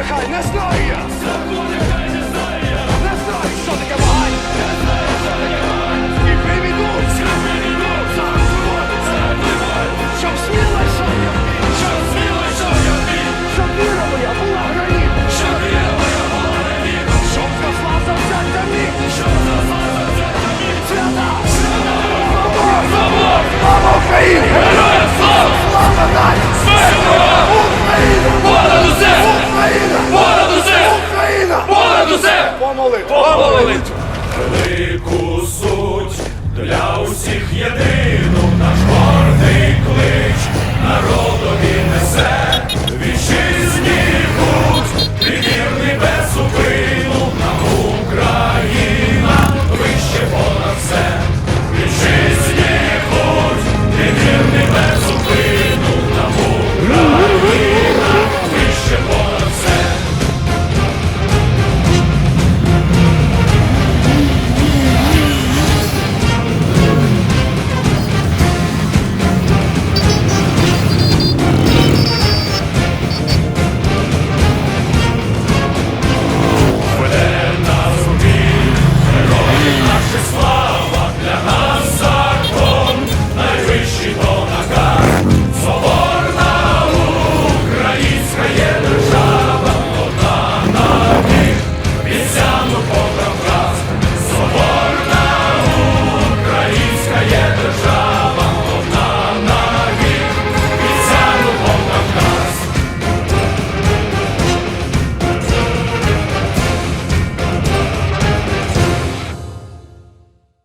нехай не знає, нехай не знає, не знає, що таке вагань, не знає, що таке вагань. І привідуться, привідуться, виводиться, виводиться, сміла йшов я в бій, щоб сміла я в бій, щоб віра моя була гранів, щоб віра моя була за взяття. Свята, свята!